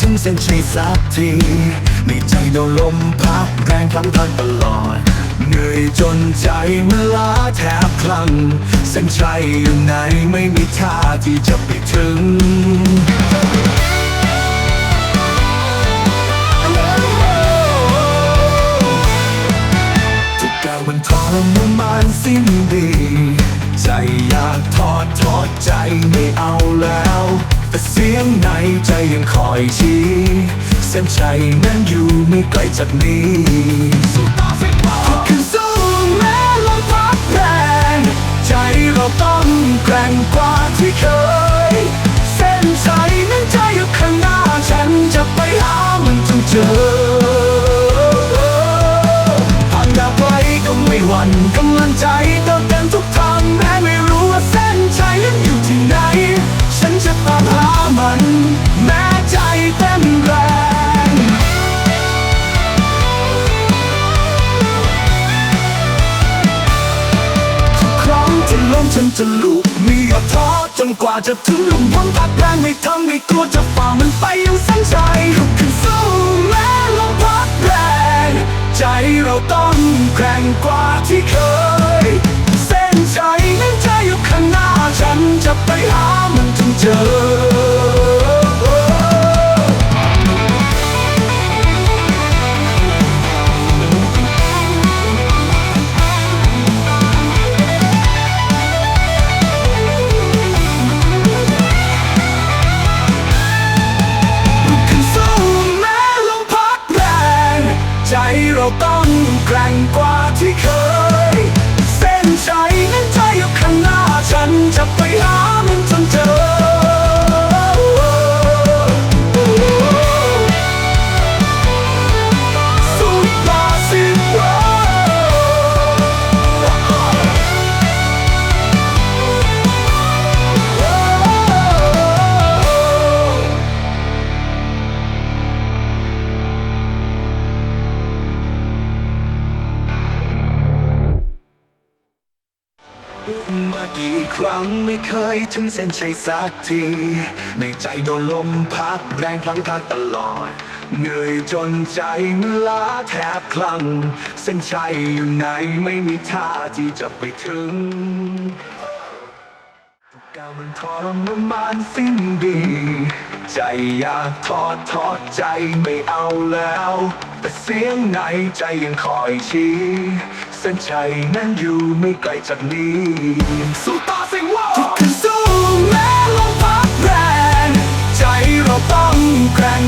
ถึงเส้นชัยสักทีในใจโดนลมพัดแรงพลังพันตลอด เหนื่อยจนใจเมันล้าแทบคลั่งเส้นชัยอยู่ไหนไม่มีท่าที่จะไปถึงทุกกาวมันทรมานสิ้นดี ใจอยากทอดทอดใจไม่เอาแล้ว ใจยังคอยชี้เส้นชัยนั้นอยู่ไม่ไกลจากนี้สู้ต่อสิทุกคือสู้แม้ลมพัดแรงใจเราต้องแกร่งกว่าที่เคย เส้นชัยนั้นใจอยู่ข้างหน้าฉันจะไปหามันจนเจอ มฉันจะลุกไมียอดท้อจนกว่าจะถึงลุมพ้นพักแรงไม่ทำไม่กลัวจะฝ่ามันไปยังส้นชัยลุกขึ้นสู้แม้ลมพัดแรง ใจเราต้องแกร่งกว่าที่เคย เราต้องแกร่งกว่า มากี่ครั้งไม่เคยถึงเส้นชัยสักที ในใจโดนลมพัดแรงพลังพัดตลอด เหนื่อยจนใจมันล้าแทบคลั่ง เส้นชัยอยู่ไหนไม่มีท่าที่จะไปถึงทุกกาวมันทรมานสิ้นดี ใจอยากทอดทอดใจไม่เอาแล้ว แต่เสียงในใจยังคอยชี้ ส้นชัยนั้นอยู่ไม่ไกลจากนี้สู้ต่อสิวะทุกคืนสู้แม้ลมพัดแรง ใจเราต้องแกร่ง